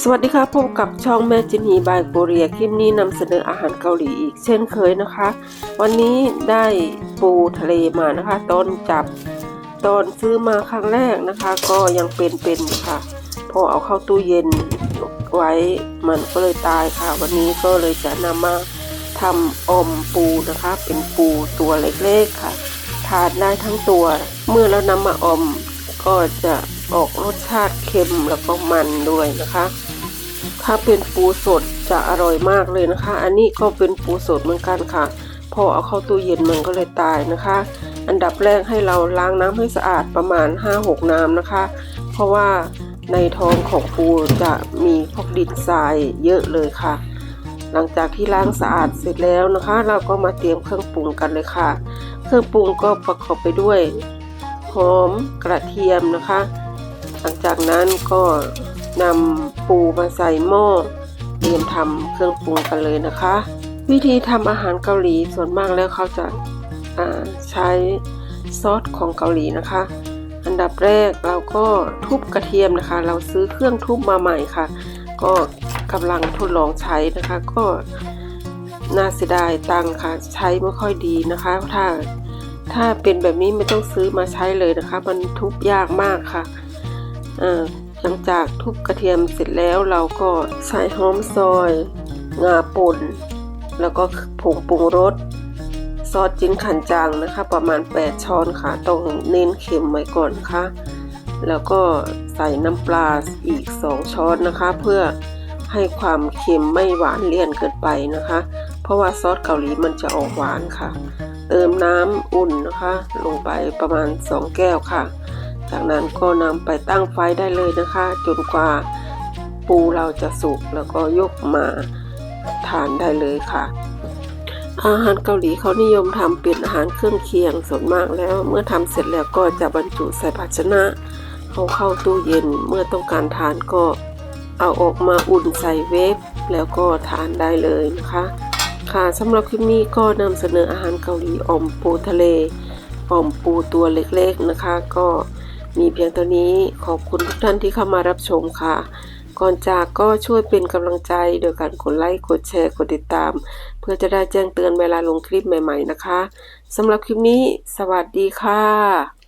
สวัสดีครับพบกับช่องแม่จินฮีบายโกเรียคลิปนี้นำเสนออาหารเกาหลีอีกเช่นเคยนะคะ วันนี้ได้ปูทะเลมานะคะตอนจับตอนซื้อมาครั้งแรกนะคะ ก็ยังเป็นๆค่ะ พอเอาเข้าตู้เย็นไว้มันก็เลยตายค่ะ วันนี้ก็เลยจะนำมาทำอมปูนะคะ เป็นปูตัวเล็กๆค่ะ ทานได้ทั้งตัว เมื่อเรานำมาอมก็จะ ออกรสชาติเค็มแล้วก็มันด้วยนะคะ ถ้าเป็นปูสดจะอร่อยมากเลยนะคะ อันนี้ก็เป็นปูสดเหมือนกันค่ะ พอเอาเข้าตู้เย็นมันก็เลยตายนะคะ อันดับแรกให้เราล้างน้ำให้สะอาดประมาณ 5-6 น้ำนะคะ เพราะว่าในท้องของปูจะมีพวกดินทรายเยอะเลยค่ะ หลังจากที่ล้างสะอาดเสร็จแล้วนะคะ เราก็มาเตรียมเครื่องปรุงกันเลยค่ะ เครื่องปรุงก็ประกอบไปด้วยหอมกระเทียมนะคะ หลังจากนั้นก็นำปูมาใส่หม้อเตรียมทำเครื่องปรุงกันเลยนะคะ วิธีทำอาหารเกาหลีส่วนมากแล้วเขาจะาใช้ซอสของเกาหลีนะคะ อันดับแรกเราก็ทุบกระเทียมนะคะ เราซื้อเครื่องทุบมาใหม่ค่ะ ก็กำลังทดลองใช้นะคะ ก็น่าเสียดายตังค่ะ ใช้ไม่ค่อยดีนะคะ ถ้าถ้าเป็นแบบนี้ไม่ต้องซื้อมาใช้เลยนะคะ มันทุบยากมากค่ะ หลังจากทุบกระเทียมเสร็จแล้วเราก็ใส่หอมซอย งาป่น แล้วก็ผงปรุงรสซอสจิ้นขันจางนะคะ ประมาณ 8 ช้อนค่ะ ต้องเน้นเค็มไว้ก่อนค่ะ แล้วก็ใส่น้ำปลาอีก 2 ช้อนนะคะ เพื่อให้ความเค็มไม่หวานเลี่ยนเกินไปนะคะ เพราะว่าซอสเกาหลีมันจะออกหวานค่ะ เติมน้ำอุ่นนะคะ ลงไปประมาณ 2 แก้วค่ะ จากนั้นก็นำไปตั้งไฟได้เลยนะคะ จนกว่าปูเราจะสุกแล้วก็ยกมาทานได้เลยค่ะ อาหารเกาหลีเขานิยมทำเป็นอาหารเครื่องเคียงส่วนมากแล้ว เมื่อทำเสร็จแล้วก็จะบรรจุใส่ภาชนะเอาเข้าตู้เย็นเมื่อต้องการทานก็เอาออกมาอุ่นใส่เวฟแล้วก็ทานได้เลยนะคะ ค่ะสำหรับคลิปนี้ก็นำเสนออาหารเกาหลีอ่อมปูทะเลอ่อมปูตัวเล็กๆนะคะ ก็ มีเพียงเท่านี้ขอบคุณทุกท่านที่เข้ามารับชมค่ะ ก่อนจากก็ช่วยเป็นกำลังใจโดยการกดไลค์ กดแชร์ กดติดตาม เพื่อจะได้แจ้งเตือนเวลาลงคลิปใหม่ ๆ นะคะสำหรับคลิปนี้ สวัสดีค่ะ